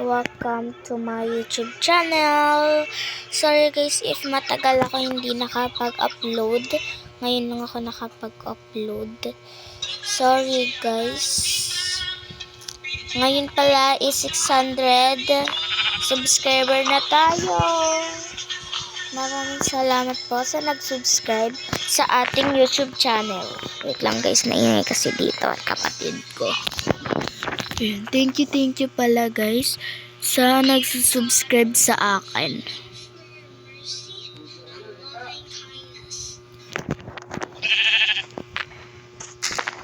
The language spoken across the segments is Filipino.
Welcome to my YouTube channel. Sorry guys if matagal ako hindi nakapag-upload. Ngayon lang ako nakapag-upload. Sorry guys. Ngayon pala is 600 subscriber na tayo. Maraming salamat po sa nag-subscribe sa ating YouTube channel. Wait lang guys, maingay kasi dito at kapatid ko. Ayan, Thank you, thank you pala guys sa nagsusubscribe sa akin.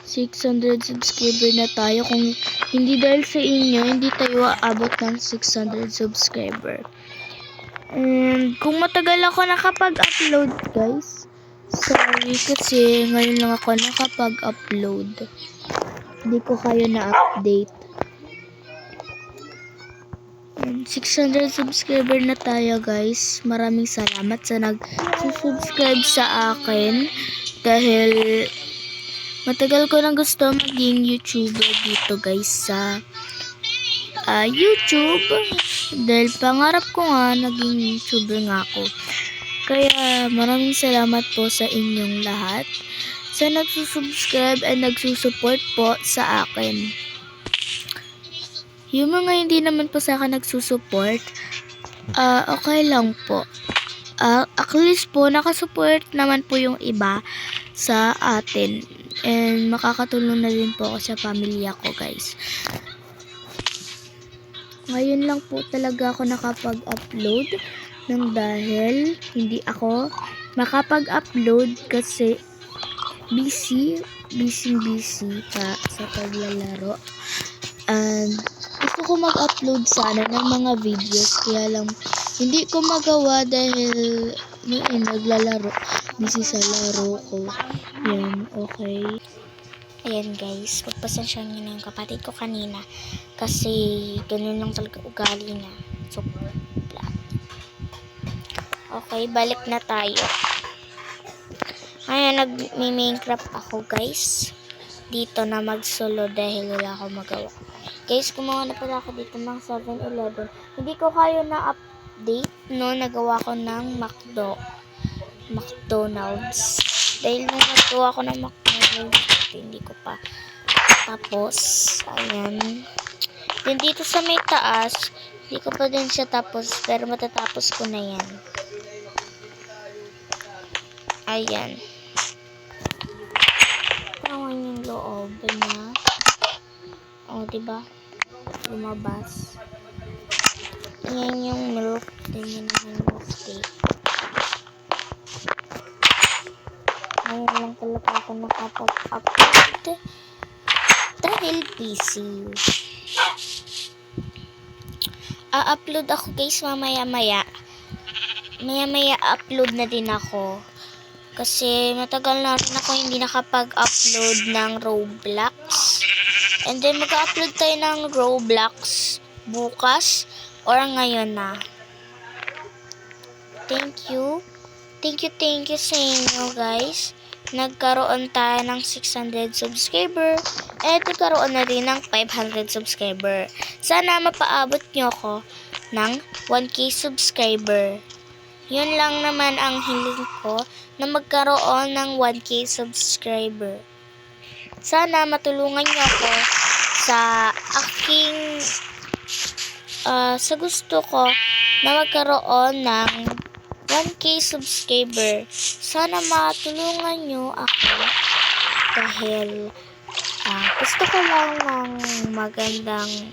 ...600 subscriber na tayo. Kung hindi dahil sa inyo, hindi tayo aabot ng 600 subscriber. And kung matagal ako nakapag-upload, guys, sorry kasi ngayon lang ako nakapag-upload. Hindi ko kayo na-update. And 600 subscriber na tayo guys. Maraming salamat sa nag-subscribe sa akin. Dahil matagal ko nang gusto maging YouTuber dito guys sa ah, YouTube. Dahil pangarap ko nga naging YouTuber nga ako. Kaya maraming salamat po sa inyong lahat sa nagsusubscribe and nagsusupport po sa akin. Yung mga hindi naman po sa akin nagsusupport, ah okay lang po. Ah, at least po, nakasupport naman po yung iba sa atin. And makakatulong na din po ako sa pamilya ko, guys. Ngayon lang po talaga ako nakapag-upload ng dahil hindi ako makapag-upload kasi busy, busy, busy sa paglalaro. And gusto ko mag-upload sana ng mga videos kaya lang hindi ko magawa dahil yun, naglalaro. Busy sa laro ko. Yan, okay. Ayan guys, pagpasensya niyo na yung kapatid ko kanina. Kasi ganun lang talaga ugali niya. So. Okay, balik na tayo. Ngayon, nag-minecraft ako guys. Dito na mag-solo dahil wala akong magawa. Guys, gumawa na pala ako dito ng 7-Eleven. Hindi ko kayo na-update, no? Nagawa ko ng McDo. McDonald's. Dahil nung nagawa ko ng McDonald's, hindi ko pa tapos. Ayan. Then dito sa may taas, hindi ko pa din siya tapos, pero matatapos ko na yan. Ayan. Loob niya. O, oh, diba? Lumabas. Yan yung milk. Ganyan yung milk cake. Ngayon lang talaga ako nakapag-upload. Dahil busy. A-upload ako guys mamaya-maya. Maya-maya upload na din ako. Kasi matagal na rin ako hindi nakapag-upload ng Roblox. And then mag-upload tayo ng Roblox bukas or ngayon na. Thank you. Thank you, thank you sa inyo guys. Nagkaroon tayo ng 600 subscriber at nagkaroon na rin ng 500 subscriber. Sana mapaabot nyo ako ng 1k subscriber. Yun lang naman ang hiling ko na magkaroon ng 1k subscriber. Sana matulungan niyo ako sa aking ah, sa gusto ko na magkaroon ng 1k subscriber. Sana matulungan niyo ako dahil ah, gusto ko lang ng magandang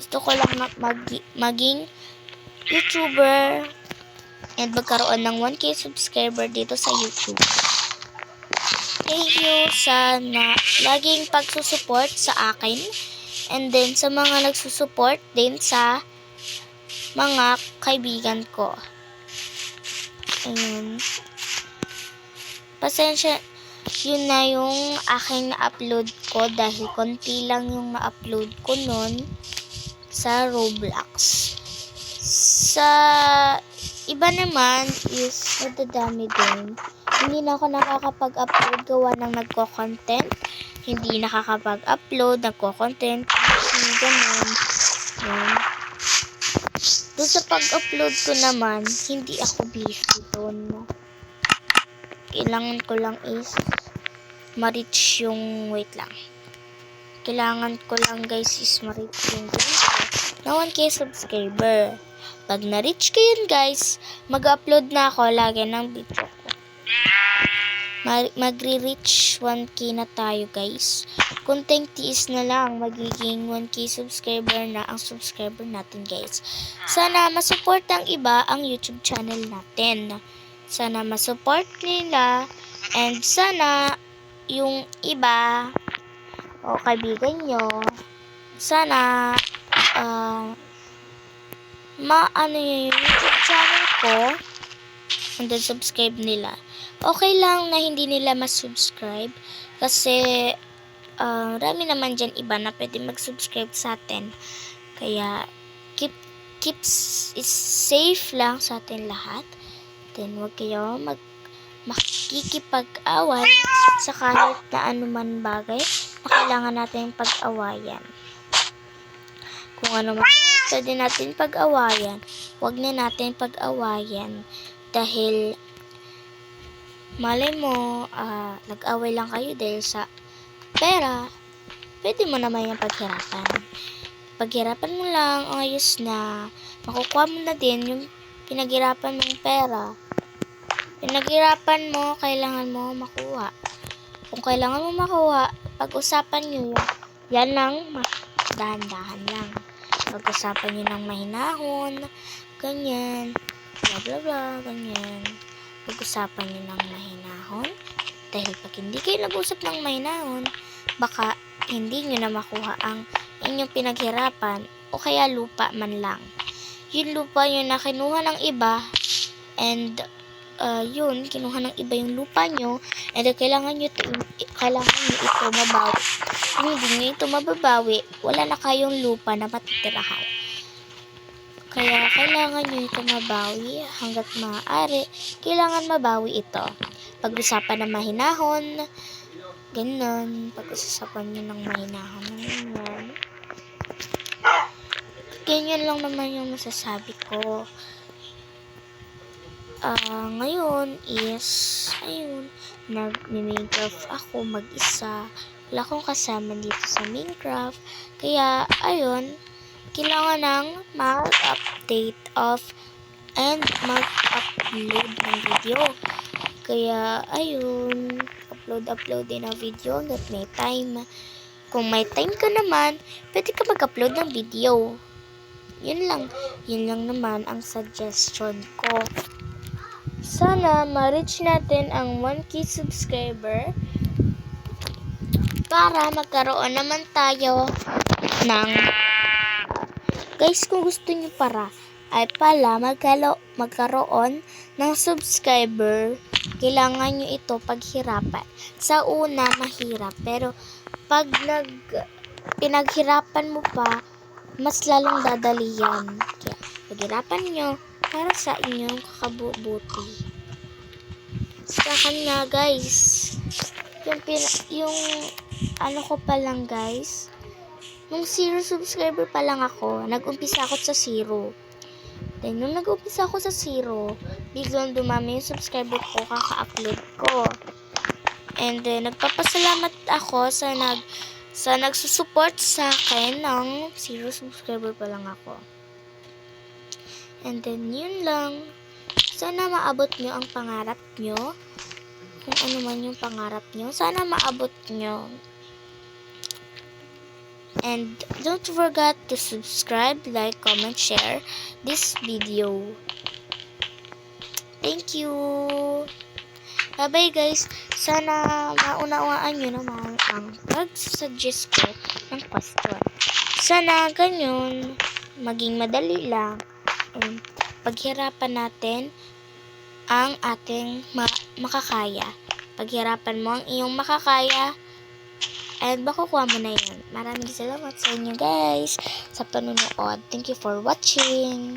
gusto ko lang mag- maging YouTuber and magkaroon ng 1k subscriber dito sa YouTube. Thank you sa na, laging pagsusupport sa akin and then sa mga nagsusupport din sa mga kaibigan ko. Ayun. Pasensya, yun na yung aking na-upload ko dahil konti lang yung na-upload ko nun sa Roblox. Sa iba naman is nadadami din. Hindi na ako nakakapag-upload gawa ng nagko-content. Hindi nakakapag-upload, nagko-content. Hindi ganun. Yan. sa pag-upload ko naman, hindi ako busy doon. Kailangan ko lang is ma-reach yung, wait lang. Kailangan ko lang guys is ma-reach yung goal ko na 1k subscriber. Pag na-reach ko yun guys, mag-upload na ako lagi ng video ko. Ma- magre-reach 1k na tayo guys. Kunting tiis na lang, magiging 1k subscriber na ang subscriber natin guys. Sana masupport ang iba ang YouTube channel natin. Sana masupport nila and sana yung iba o kaibigan nyo, sana ah maano yun yung YouTube channel ko and then subscribe nila. Okay lang na hindi nila mas-subscribe kasi ah, marami naman dyan iba na pwede mag-subscribe sa atin. Kaya keep keep is safe lang sa atin lahat. Then wag kayo mag makikipag-away sa kahit na anuman bagay na kailangan natin pag-awayan. Kung ano man pwede natin pag-awayan, wag na natin pag-awayan dahil malay mo, ah, nag-away lang kayo dahil sa pera, pwede mo naman yung paghirapan. Paghirapan mo lang, ayos na, makukuha mo na din yung pinaghirapan mong pera. Pinaghirapan mo, kailangan mo makuha. Kung kailangan mo makuha, pag-usapan nyo. Yan lang, ma- dahan-dahan lang. Pag-usapan nyo ng mahinahon, ganyan, bla bla bla, ganyan. Pag-usapan nyo ng mahinahon. Dahil pag hindi kayo nag-usap ng mahinahon, baka hindi nyo na makuha ang inyong pinaghirapan o kaya lupa man lang. Yung lupa yun na kinuha ng iba and uh, yun, kinuha ng iba yung lupa nyo and then kailangan nyo, ito, kailangan nyo ito mabawi. Kung hindi nyo ito mababawi, wala na kayong lupa na matitirahan. Kaya kailangan nyo ito mabawi hanggat maaari. Kailangan mabawi ito. Pag-usapan ng mahinahon, ganun. Pag-usapan nyo ng mahinahon, ganyan. Ganyan lang naman yung masasabi ko. Ah, ngayon is, ayun, nag-Minecraft ako mag-isa. Wala akong kasama dito sa Minecraft. Kaya, ayun, kailangan ng mag-update of and mag-upload ng video. Kaya, ayun, upload-upload din ng video hanggat may time. Kung may time ka naman, pwede ka mag-upload ng video. Yun lang. Yun lang naman ang suggestion ko. Sana ma-reach natin ang 1k subscriber para magkaroon naman tayo ng guys kung gusto niyo para ay pala magkalo, magkaroon ng subscriber kailangan nyo ito paghirapan. Sa una mahirap pero pag nag pinaghirapan mo pa mas lalong dadali yan kaya paghirapan nyo para sa inyong kakabubuti. Sa kanya guys yung, pina- yung ano ko pa lang guys nung zero subscriber pa lang ako nag-umpisa ako sa zero. Then nung nag-umpisa ako sa zero biglang dumami yung subscriber ko kaka-upload ko. And then nagpapasalamat ako sa nag sa nagsusupport sa akin ng zero subscriber pa lang ako and then yun lang. Sana maabot nyo ang pangarap nyo. Kung ano man yung pangarap nyo. Sana maabot nyo. And don't forget to subscribe like comment share this video. Thank you. Bye bye guys. Sana maunawaan nyo naman ang pag-suggest ko ng question sana ganyan maging madali lang and paghirapan natin ang ating ma- makakaya. Paghirapan mo ang iyong makakaya and makukuha mo na yun. Maraming salamat sa inyo guys sa panunood. Thank you for watching.